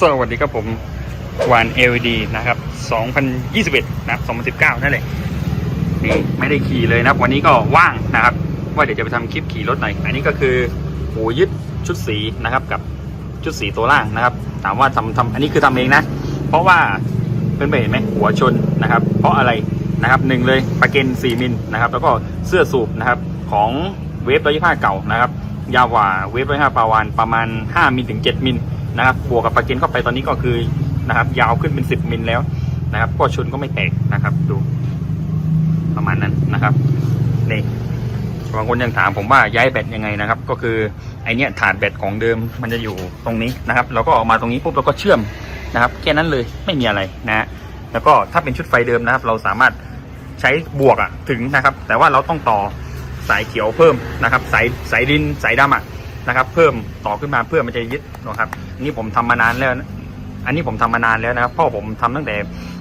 สวัสดีครับผมวาน LED นะครับ 2021 นะครับ 2019 นั่นแหละนี่ไม่ได้ขี่เลยนะครับ วันนี้ก็ว่างนะครับ ว่าเดี๋ยวจะไปทำคลิปขี่รถหน่อย อันนี้ก็คือหูยึดชุดสีนะครับ กับชุดสีตัวล่างนะครับ ถามว่าทำทำอันนี้คือทำเองนะ เพราะว่าเพื่อนๆเห็นไหมหัวชนนะครับ เพราะอะไรนะครับหนึ่งเลยประเกน4มิลนะครับ แล้วก็เสื้อสูบนะครับของเวฟร้อยยี่ห้าเก่านะครับ ยาวกว่าเวฟร้อยห้าปาวานประมาณ 5มิลถึง 7มิล นะครับบวกกับประเกนเข้าไปตอนนี้ก็คือนะครับ ยาวขึ้นเป็น 10มิลแล้วนะครับ ก็ชนก็ไม่แตกนะครับ ดูประมาณนั้นนะครับนี่บางคนยังถามผมว่าย้ายแบตยังไงนะครับ ก็คือไอเนี้ยฐานแบตของเดิมมันจะอยู่ตรงนี้นะครับเราก็ออกมาตรงนี้ปุ๊บเราก็เชื่อมนะครับแค่นั้นเลยไม่มีอะไรนะฮะแล้วก็ถ้าเป็นชุดไฟเดิมนะครับ เราสามารถใช้บวกอะถึงนะครับ แต่ว่าเราต้องต่อสายเขียวเพิ่มนะครับ สายสายดินสายดำอะ นะครับ เพิ่มต่อขึ้นมาเพื่อมันจะยึดนะครับอันนี่ผมทำมานานแล้ว อันนี้ผมทำมานานแล้วนะครับพ่อผมทำตั้งแต่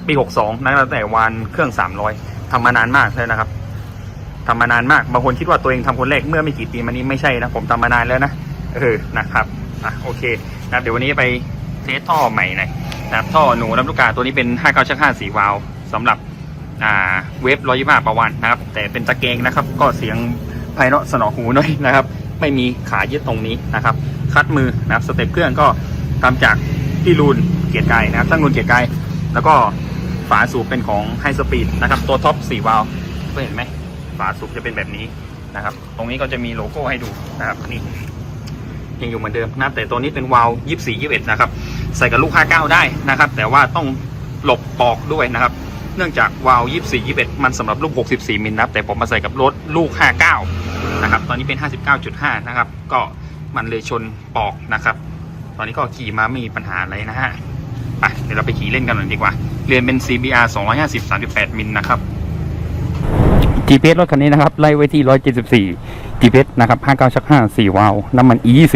ปี62นะตั้งแต่วานเครื่อง 300ทำมานานมากแล้วนะครับทำมานานมากบางคนคิดว่าตัวเองทำคนแรกเมื่อไม่กี่ปีมานี้ไม่ใช่นะผมทำมานานแล้วนะเออนะครับอะโอเคนะคเดี๋ยววันนี้ไปเทสท่อใหม่หน่อยนะครับท่อหนูลำลูกกาตัวนี้เป็น 59ชัก5สีวาล์วสำหรับอ่าเวฟร้อยยี่ห้าประวันนะครับ แต่เป็นตะเกงนะครับ ก็เสียงไพเราะสนอหูหน่อยนะครับ ไม่มีขายึดตรงนี้นะครับคัดมือนะครับสเต็ปเครื่องก็ตาจากพี่รูนเกียรติกายนะครับช่างรูนเกียรติกายแล้วก็ฝาสูบเป็นของไฮสปีดนะครับตัวท็อป4วาล์วเพื่อนเห็นไหมฝาสูบจะเป็นแบบนี้นะครับ ตรงนี้ก็จะมีโลโก้ให้ดูนะครับนี่ยังอยู่เหมือนเดิมนะแต่ตัวนี้เป็นวาล์ว24 21นะครับใส่กับลูก59ได้นะครับ แต่ว่าต้องหลบปอกด้วยนะครับ เนื่องจากวาล์ว24 21มันสำหรับลูก64มิลนะครับแต่ผมมาใส่กับรถลูก59 นะครับ ตอนนี้เป็น 59.5 นะครับ ก็มันเลยชนปอกนะครับ ตอนนี้ก็ขี่มาไม่มีปัญหาอะไรนะฮะไปเดี๋ยวเราไปขี่เล่นกันหน่อยดีกว่า เรียนเป็น CBR 250 38 มิลนะครับ GPS รถคันนี้นะครับ ไล่ไว้ที่ 174 GPS นะครับ 59ชัก5 4 วาล์วน้ำมัน E20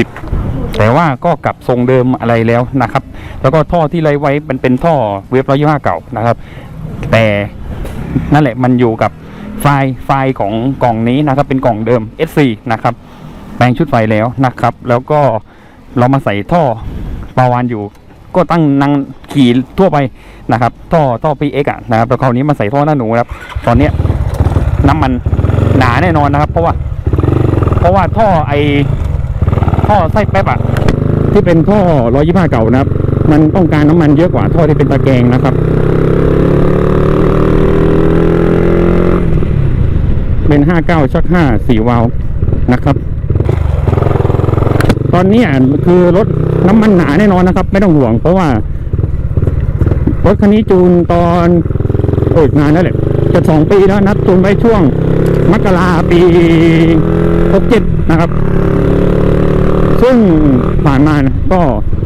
แต่ว่าก็กลับทรงเดิมอะไรแล้วนะครับ แล้วก็ท่อที่ไล่ไว้มันเป็นท่อเวฟ125เก่านะครับ แต่นั่นแหละมันอยู่กับ ฟล์ไฟล์ของกล่องนี้นะครับ เป็นกล่องเดิม S4 นะครับ แปลงชุดไฟแล้วนะครับ แล้วก็เรามาใส่ท่อปาวานอยู่ ก็ตั้งนั่งขี่ทั่วไปนะครับ ท่อท่อ PX อะนะครับแล้วคราวนี้มาใส่ท่อหน้าหนูครับ ตอนเนี้ยน้ำมันหนาแน่นอนนะครับ เพราะว่า เพราะว่าท่อไอท่อไส้แป๊บอะที่เป็นท่อร้อยยี่ห้าเก่านะครับ มันต้องการน้ำมันเยอะกว่าท่อที่เป็นตะแกรงนะครับ เป็นห้าเก้าชักห้าสี่วาล์วนะครับ ตอนนี้คือรถน้ำมันหนาแน่นอนนะครับ ไม่ต้องห่วง เพราะว่ารถคันนี้จูนตอนโอ้ยนานแล้วแหละจะสองปีแล้วนับจูนไปช่วงมกราปีหกเจ็ดนะครับ ซึ่งผ่านมาก็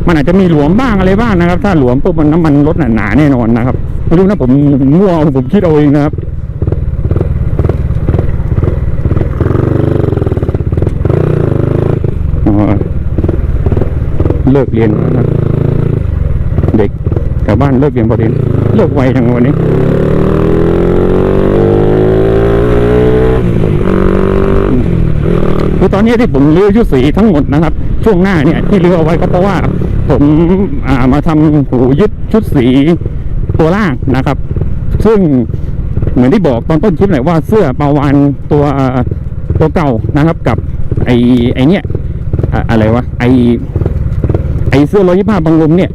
มันอาจจะมีหลวมบ้างอะไรบ้างนะครับ ถ้าหลวมปุ๊บมันน้ำมันรถหนาแน่นอนนะครับไม่รู้นะผมมั่วผมคิดเอาเองนะครับ อ๋อ เลิกเรียนนะเด็กแถวบ้านเลิกเรียนพอดีเลิกไวจังวันนี้คือตอนนี้ที่ผมเรื้อชุดสีทั้งหมดนะครับ ช่วงหน้าเนี่ยที่เรื้อเอาไว้ก็เพราะว่า ผมอ่ามาทำหูยึดชุดสีตัวล่างนะครับ ซึ่งเหมือนที่บอกตอนต้นคลิปแหละว่าเสื้อปาวานตัวตัวเก่านะครับกับไอไอเนี่ยอะอะไรวะไอ ไอเสื้อร้อยยี่ห้าบางลมเนี่ย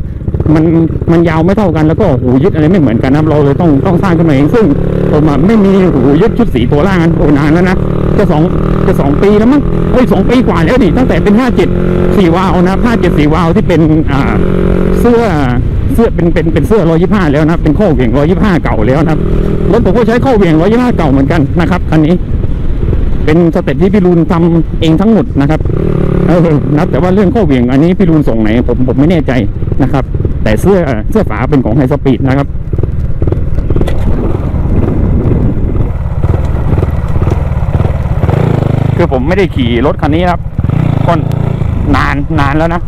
มันมันยาวไม่เท่ากันแล้วก็หูยึดอะไรไม่เหมือนกันนะเราเลยต้องต้องสร้างขึ้นมาเองซึ่งผมอะไม่มีหูยึดชุดสีตัวล่างโอ้นานแล้วนะจะสองจะสองปีแล้วมั้งเฮ้ยสองปีกว่าแล้วดิตั้งแต่เป็นห้าเจ็ดสี่วาวนะห้าเจ็ดสี่วาวที่เป็นอ่าเสื้อเสื้อเป็นเป็นเป็นเสื้อร้อยยี่ห้าแล้วนะเป็นข้อเหวี่ยงร้อยยี่ห้าเก่าแล้วนะครับรถผมก็ใช้ข้อเหวี่ยงร้อยยี่ห้าเก่าเหมือนกันนะครับคันนี้ เป็นสเต็ปที่พี่รูนทำเองทั้งหมดนะครับเออนับแต่ว่าเรื่องข้อเหวี่ยงอันนี้พี่รูนส่งไหนผมผมไม่แน่ใจนะครับ แต่เสื้อเสื้อฝาเป็นของไฮสปีดนะครับคือผมไม่ได้ขี่รถคันนี้ครับก็นานนานแล้วนะ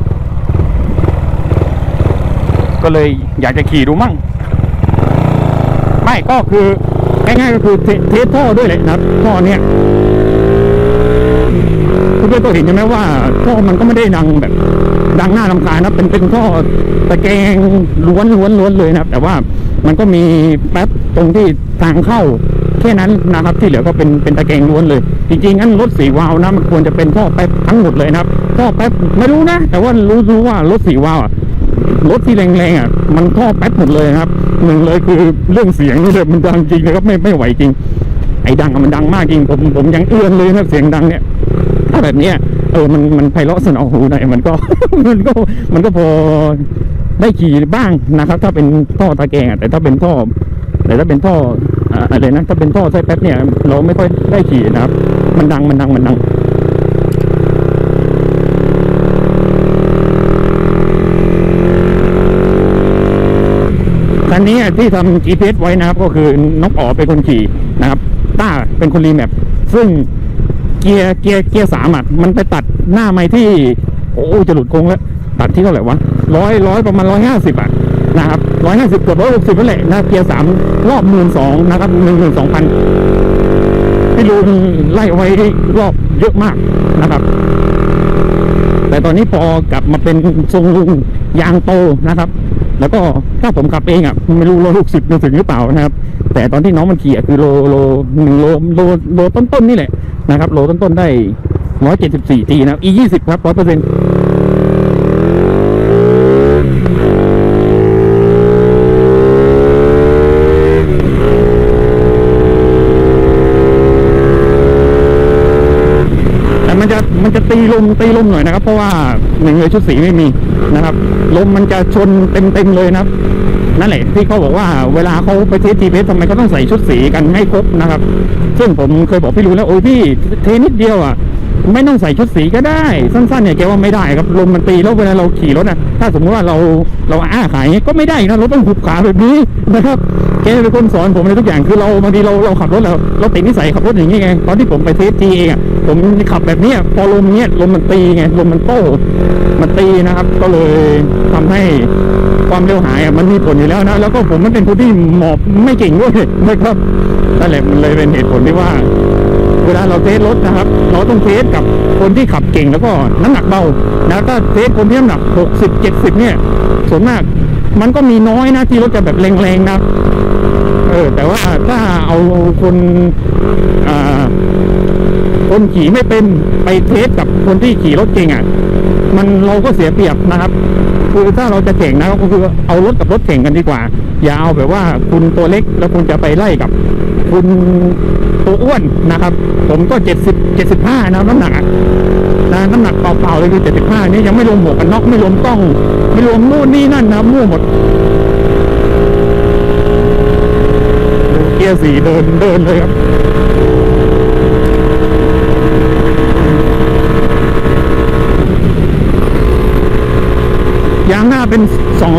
ก็เลยอยากจะขี่ดูมั่ง ไม่ก็คือง่ายๆก็คือเทเทสท่อด้วยเลยนะครับท่อเนี้ย เพื่อนก็เห็นใช่ไหมว่าท่อมันก็ไม่ได้ดังแบบ ดังหน้าลำคาญนะเป็นเป็นท่อตะแกรงล้วนล้วนล้วนเลยนะครับ แต่ว่ามันก็มีแป๊บตรงที่ทางเข้าแค่นั้นนะครับ ที่เหลือก็เป็นเป็นตะแกรงล้วนเลย จริงๆงั้นรถสีวาวนะมันควรจะเป็นท่อแป๊บทั้งหมดเลยนะครับท่อแป๊บไม่รู้นะ แต่ว่ารู้รู้ว่ารถสีวาวอะรถที่แรงๆอะมันท่อแป๊บหมดเลยครับหนึ่งเลยคือเรื่องเสียงนี่เลยมันดังจริงนะครับไม่ไม่ไหวจริง ไอ้ดังมันดังมากจริงผมผมยังเอื้อนเลยนะเสียงดังเนี่ย ถ้าแบบเนี้ยเออมันมันไพเราะสนอหูหน่อยมันก็มันก็มันก็พอได้ขี่บ้างนะครับ ถ้าเป็นท่อตะแกรงแต่ถ้าเป็นท่อแต่ถ้าเป็นท่ออ่าอะไรนะถ้าเป็นท่อไส้แป๊บเนี่ย เราไม่ค่อยได้ขี่นะครับ มันดังมันดังมันดังคันนี้ที่ทำ GPS ไว้นะครับ ก็คือน้องอ๋อเป็นคนขี่นะครับ ต้าเป็นคนรีแมปซึ่ง กียร์เกียร์เกียร์สามอะมันไปตัดหน้าไม่ที่ โอ้จะหลุดโค้งแล้ว ตัดที่เท่าไหร่วะร้อยร้อยประมาณร้อยห้าสิบอะนะครับร้อยห้าสิบเกือบร้อยหกสิบนั่นแหละนะเกียร์สามรอบหมื่นสองนะครับหนึ่งหมื่นสองพันพี่ลุงไล่ไว้รอบเยอะมากนะครับ แต่ตอนนี้พอกลับมาเป็นทรงลุงยางโตนะครับ แล้วก็ถ้าผมขับเองอะไม่รู้โลลูกสิบถึงหรือเปล่านะครับ แต่ตอนที่น้องมันขี่อะคือโลโลหนึ่งโลโลโลต้นๆนี่แหละ นะครับโลต้นๆได้ร้อยเจ็ดสิบสี่ตีนะครับ e ยี่สิบครับร้อยเปอร์เซ็นต์แต่มันจะมันจะตีลมตีลมหน่อยนะครับ เพราะว่าหนึ่งเลยชุดสีไม่มีนะครับ ลมมันจะชนเต็มเต็มเลยนะครับ นั่นแหละที่เขาบอกว่าเวลาเขาไปเทสทีเพสทำไมเขาต้องใส่ชุดสีกันให้ครบนะครับ ซึ่งผมเคยบอกพี่รู้แล้วโอ้ยพี่เทนิดเดียวอะไม่ต้องใส่ชุดสีก็ได้ สั้นๆเนี่ยแกว่าไม่ได้ครับลมมันตีแล้วเวลาเราขี่รถนะถ้าสมมติว่าเราเราอ้าขายก็ไม่ได้นะรถต้องหุบขาแบบนี้นะครับแกเป็นคนสอนผมในทุกอย่างคือเราบางทีเราเราขับรถเราเราติดนิสัยขับรถอย่างนี้ไงตอนที่ผมไปเทสทีเองอะผมขับแบบเนี้ยพอลมเนี้ยลมมันตีไงลมมันโต้มันตีนะครับ ก็เลยทำให้ ความเร็วหายมันมีผลอยู่แล้วนะ แล้วก็ผมมันเป็นคนที่หมอบไม่เก่งด้วยนะครับนั่นแหละมันเลยเป็นเหตุผลที่ว่า เวลาเราเทสรถนะครับ เราต้องเทสกับคนที่ขับเก่งแล้วก็น้ำหนักเบานะถ้าเทสคนที่น้ำหนัก 60 70 เนี่ยส่วนมากมันก็มีน้อยนะที่รถจะแบบแรงๆนะเออแต่ว่าถ้าเอาคนอ่าคนขี่ไม่เป็นไปเทสกับคนที่ขี่รถเก่งอะ มันเราก็เสียเปรียบนะครับ คือถ้าเราจะแข่งนะก็คือเอารถกับรถแข่งกันดีกว่า อย่าเอาแบบว่าคุณตัวเล็กแล้วคุณจะไปไล่กับ คุณตัวอ้วนนะครับ ผมก็เจ็ดสิบเจ็ดสิบห้านะน้ำหนักนะน้ำหนักเปล่าๆเลยคือเจ็ดสิบห้านี่ยังไม่รวมหมวกกันน็อกไม่รวมกล้อง ไม่รวมนู่นนี่นั่นนะมั่วหมดเกียร์สีเดินเดินเลยครับ ยางหน้าเป็น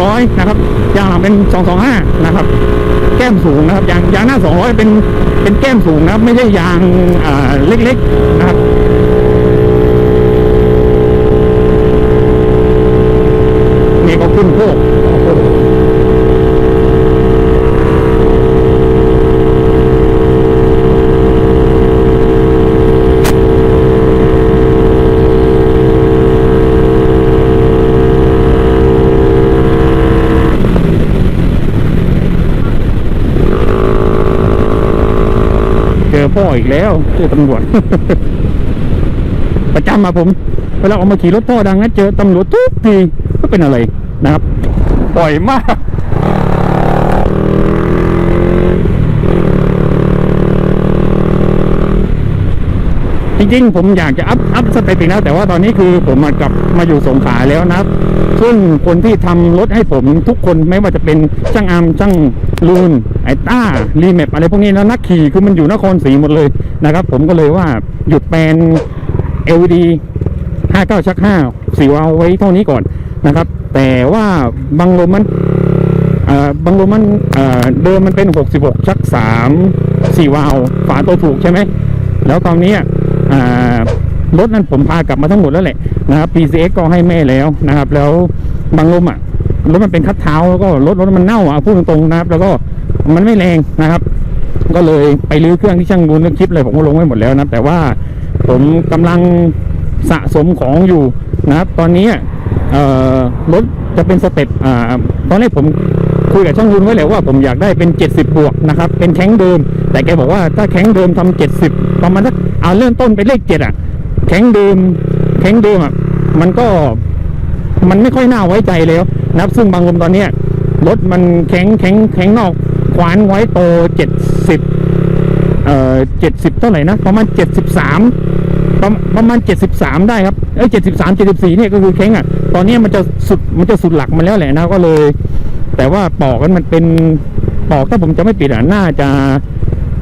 200 นะครับ ยางหลังเป็น 225 นะครับ แก้มสูงนะครับ ยางยางหน้า 200 เป็นเป็นแก้มสูงนะครับ ไม่ใช่ยางอ่าเล็กๆนะครับ นี่ก็ขึ้นโคกเจ อพ่ออีกแล้วเจอตำรวจ ประจำมาผมเวลาออกมาขี่รถพ่อดังนะเจอตำรวจทุกทีก็เป็นอะไรนะครับปล่อยมากจริงๆผมอยากจะอัพอัพสเต็ปอีกนะแต่ว่าตอนนี้คือผมมากลับมาอยู่สงขลาแล้วนะครับซึ่งคนที่ทำรถให้ผมทุกคนไม่ว่าจะเป็นช่างอามช่าง ลูนไอต้ารีแมปอะไรพวกนี้แล้วนักขี่คือมันอยู่นครศรีหมดเลยนะครับ ผมก็เลยว่าหยุดแปลน LED 59ชัก5สีวาวไว้เท่านี้ก่อนนะครับ แต่ว่าบางลมมันเอ่อบางลมมันเอ่อเดิมมันเป็น 66 ชัก3สีวาล์วฝาตัวถูกใช่ไหม แล้วตอนนี้อ่ารถนั้นผมพากลับมาทั้งหมดแล้วแหละนะครับ PCX ก็ให้แม่แล้วนะครับ แล้วบางลมอะ รถมันเป็นคัดเท้าแล้วก็รถรถมันเน่าอะพูดตรงๆนะครับ แล้วก็มันไม่แรงนะครับ ก็เลยไปรื้อเครื่องที่ช่างดูนคลิปเลยผมก็ลงไว้หมดแล้วนะแต่ว่าผมกำลังสะสมของอยู่นะครับ ตอนนี้รถจะเป็นสเต็ปอตอนแรกผมคุยกับช่างรุนไว้แล้วว่าผมอยากได้เป็น 70 บวกนะครับ เป็นแข้งเดิม แต่แกบอกว่าถ้าแข้งเดิมทำ70 ประมาณสักเอาเริ่มต้นเป็นเลขเจ็ดอะแข้งเดิมแข้งเดิมอะมันก็ มันไม่ค่อยน่าไว้ใจแล้วนะครับซึ่งบางลมตอนเนี้ยรถมันแข็งแข็งแข็งนอกขวานไว้โตเจ็ดสิบเอ่อเจ็ดสิบเท่าไหร่นะประมาณเจ็ดสิบสามประมาณเจ็ดสิบสามได้ครับเอ้ยเจ็ดสิบสามเจ็ดสิบสี่เนี่ยก็คือแข็งอะตอนนี้มันจะสุดมันจะสุดหลักมันแล้วแหละนะก็เลย แต่ว่าปอกกันมันเป็นปอกถ้าผมจะไม่ปิดอะน่าจะ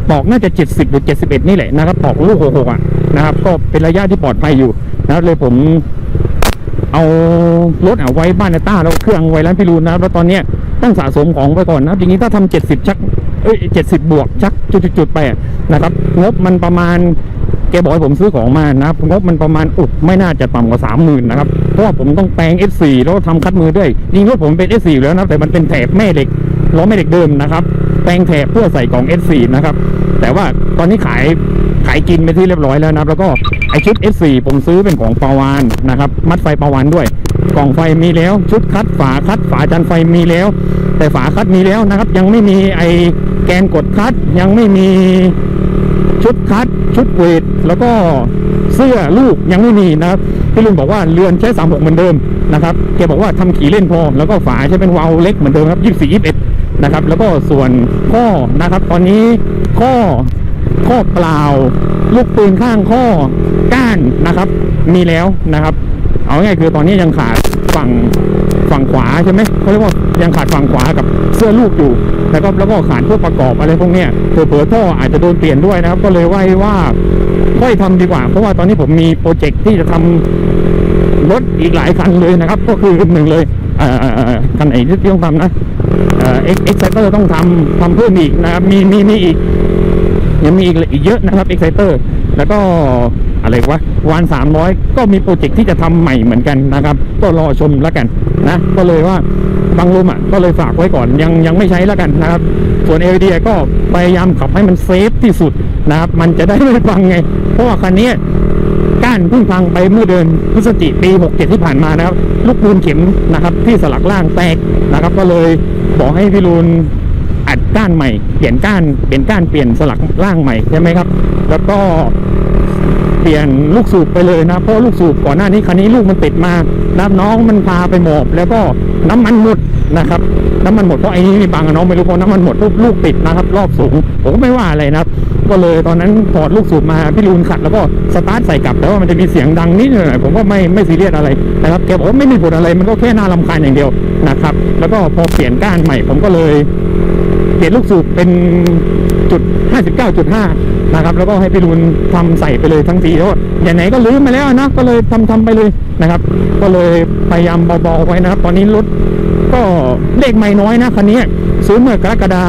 ปอกน่าจะเจ็ดสิบหรือเจ็ดสิบเอ็ดนี่แหละนะครับปอกลูกหกหกอะนะครับ ก็เป็นระยะที่ปลอดภัยอยู่นะครับเลยผม เอารถเอาไว้บ้านนต้าแล้วเครื่องไว้ร้านพิรูนนะครับแล้วตอนเนี้ยตั้งสะสมของไปก่อนนะครับอย่างนี้ถ้าทำเจ็ดสิบชักเอ้ยเจ็ดสิบบวกชักจุดๆไปนะครับงบมันประมาณแกบอกให้ผมซื้อของมานะครับงบมันประมาณอุบไม่น่าจะต่ำกว่าสามหมื่นนะครับ เพราะว่าผมต้องแปลง S4 แล้วก็ทำคัดมือด้วยจริงๆรถผมเป็น S4 แล้วนะแต่มันเป็นแถบแม่เหล็กล้อแม่เหล็กเดิมนะครับ แปลงแถบเพื่อใส่กล่อง S4 นะครับ แต่ว่าตอนนี้ขาย ขายกินไปที่เรียบร้อยแล้วนะครับ แล้วก็ไอชุด S4 ผมซื้อเป็นของปาวานนะครับ มัดไฟปาวานด้วย กล่องไฟมีแล้ว ชุดคัดฝาคัดฝาจันไฟมีแล้ว แต่ฝาคัดมีแล้วนะครับ ยังไม่มีไอแกนกดคัดยังไม่มีชุดคัดชุดเวทแล้วก็เสื้อลูกยังไม่มีนะครับพี่ลุงบอกว่าเรือนใช้36เหมือนเดิมนะครับแกบอกว่าทำขี่เล่นพอ แล้วก็ฝาใช้เป็นวาล์วเล็กเหมือนเดิมครับ24 21นะครับ แล้วก็ส่วนข้อนะครับ ตอนนี้ข้อ ข้อเปล่า ลูกปืนข้างข้อก้านนะครับ มีแล้วนะครับ เอาง่ายคือตอนนี้ยังขาดฝั่งฝั่งขวาใช่ไหมเขาเรียกว่ายังขาดฝั่งขวากับเสื้อลูกอยู่นะครับแล้วก็ขาดพวกประกอบอะไรพวกเนี้ยเผลอท่ออาจจะโดนเปลี่ยนด้วยนะครับ ก็เลยว่าว่าค่อยทำดีกว่า เพราะว่าตอนนี้ผมมีโปรเจกต์ที่จะทำรถอีกหลายคันเลยนะครับ ก็คือหนึ่งเลยอ่อคันไหนที่ต้องทำนะเอ็กเอ็กซเตอร์ต้องทำทำเพิ่มอีกนะครับมีมีมีอีก ยังมีอีกอีกเยอะนะครับ Exciter แล้วก็อะไรวะวาน300ก็มีโปรเจกต์ที่จะทำใหม่เหมือนกันนะครับ ก็รอชมแล้วกันนะก็เลยว่าบางลมอะก็เลยฝากไว้ก่อนยังยังไม่ใช้แล้วกันนะครับ ส่วน LD ก็พยายามขับให้มันเซฟที่สุดนะครับ มันจะได้ไม่ฟังไง เพราะว่าคันนี้ก้านเพิ่งพังไปเมื่อเดือนพฤศจิปี 67 ที่ผ่านมานะครับ ลูกปูนเข็มนะครับที่สลักล่างแตกนะครับ ก็เลยบอกให้พี่รูน ก้านใหม่ เปลี่ยนก้านเปลี่ยนก้านเปลี่ยนสลักล่างใหม่ใช่ไหมครับ แล้วก็เปลี่ยนลูกสูบไปเลยนะเพราะลูกสูบก่อนหน้านี้คันนี้ลูกมันติดมานะครับน้องมันพาไปหมอบแล้วก็น้ำมันหมดนะครับ น้ำมันหมดเพราะไอ้นี่มีบางอะน้องไม่รู้เพราะน้ำมันหมดปุ๊บลูกติดนะครับ รอบสูงผมก็ไม่ว่าอะไรนะครับ ก็เลยตอนนั้นถอดลูกสูบมาพี่ลูนขัดแล้วก็สตาร์ทใส่กลับแต่ว่ามันจะมีเสียงดังนิดหน่อยผมก็ไม่ไม่ซีเรียสอะไรนะครับแกบอกว่าไม่มีผลอะไรมันก็แค่น่ารำคาญอย่างเดียวนะครับ แล้วก็พอเปลี่ยนก้านใหม่ผมก็เลย เปลี่ยนลูกสูบเป็นจุด 59.5 นะครับ แล้วก็ให้พี่รุนทำใส่ไปเลยทั้งสี่รถอย่างไหนก็ลืมไปแล้วนะ ก็เลยทำทำไปเลยนะครับ ก็เลยพยายามเบาๆไว้นะครับ ตอนนี้รถ ก็เลขไม่น้อยนะคันนี้ซื้อเมื่อกรกฎา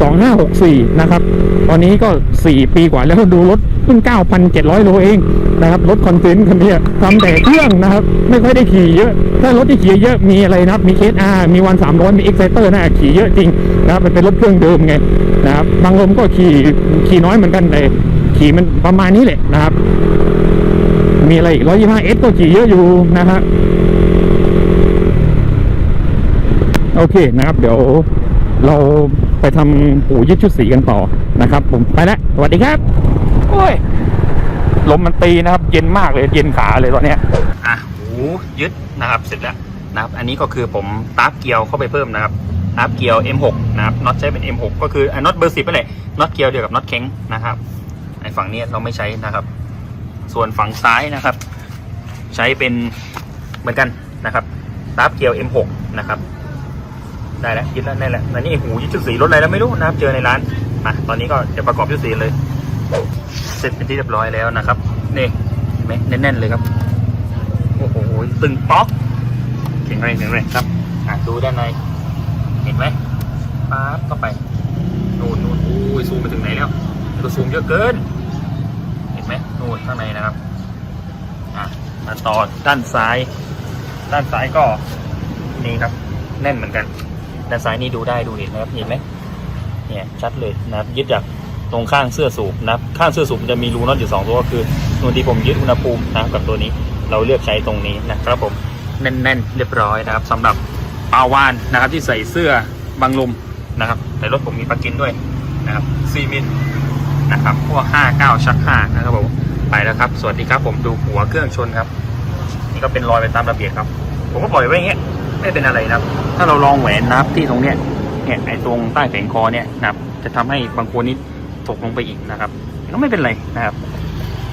คม2564นะครับ ตอนนี้ก็4ปีกว่าแล้วดูรถเพิ่ง9,700โลเองนะครับ รถคอนเทนต์คันนี้ทำแต่เครื่องนะครับ ไม่ค่อยได้ขี่เยอะ ถ้ารถที่ขี่เยอะมีอะไรนะครับ มีเคสอามีวัน300มีเอ็กไซเตอร์นะขี่เยอะจริงนะครับมันเป็นรถเครื่องเดิมไงนะครับบางลมก็ขี่ขี่น้อยเหมือนกันแต่ขี่มันประมาณนี้แหละนะครับ มีอะไรอีก125 S ก็ขี่เยอะอยู่นะฮะ โอเคนะครับ เดี๋ยวเราไปทำหูยึดชุดสีกันต่อนะครับ ผมไปแล้วสวัสดีครับ โอ้ยลมมันตีนะครับ เย็นมากเลยเย็นขาเลยตอนเนี้ยอะหูยึดนะครับเสร็จแล้วนะครับ อันนี้ก็คือผมตาร์เกียวเข้าไปเพิ่มนะครับตาร์เกียว M6 นะครับน็อตใช้เป็น M6 ก็คืออะน็อตเบอร์สิบไปเลยน็อตเกียวเดียวกับน็อตเค้งนะครับไอ้ฝั่งนี้เราไม่ใช้นะครับ ส่วนฝั่งซ้ายนะครับ ใช้เป็นเหมือนกันนะครับตาร์เกียว M6 นะครับ ได้แล้วยึดแล้วได้แล้วแล้วนี่หูยึดชุดสีรถอะไรแล้วไม่รู้นะครับ เจอในร้านมาตอนนี้ก็จะประกอบชุดสีเลย เสร็จเป็นที่เรียบร้อยแล้วนะครับนี่เห็นไหมแน่นๆเลยครับโอ้โหตึงป๊อกแข็งแรงแข็งแรงครับอะดูด้านในเห็นไหมป๊าบเข้าไปนู่นนู่นอู้ยซูมไปถึงไหนแล้วตัวซูมเยอะเกิน เห็นไหมนู่นข้างในนะครับอะมาต่อด้านซ้าย ด้านซ้ายก็นี่ครับ แน่นเหมือนกัน ด้านซ้ายนี่ดูได้ดูเห็นนะครับเห็นไหมเนี่ยชัดเลยนะครับยึดจากตรงข้างเสื้อสูบนะครับข้างเสื้อสูบมันจะมีรูน็อตอยู่สองตัวก็คือนูนที่ผมยึดอุณหภูมินะครับกับตัวนี้เราเลือกใช้ตรงนี้นะครับผมแน่นๆ เรียบร้อยนะครับสำหรับปาวานนะครับที่ใส่เสื้อบังลมนะครับ แต่รถผมมีปลั๊กอินด้วยนะครับซีมินนะครับพวก59 ชัก5นะครับผมไปแล้วครับ สวัสดีครับผมดูหัวเครื่องชนครับ นี่ก็เป็นรอยไปตามระเบียบครับ ผมก็ปล่อยไว้อย่างเงี้ย ไม่เป็นอะไรนะครับ ถ้าเราลองแหวนนับที่ตรงเนี้ยเนี่ยไอ้ตรงใต้แผงคอเนี่ยนะครับ จะทำให้บางคนนี่ตกลงไปอีกนะครับก็ไม่เป็นไรนะครับ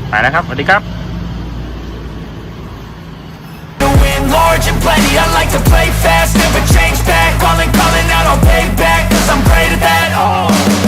ไปแล้วครับสวัสดีครับ Win large and plenty, I like to play fast, never change back Calling, calling out, I'll pay back Cause I'm great at that, oh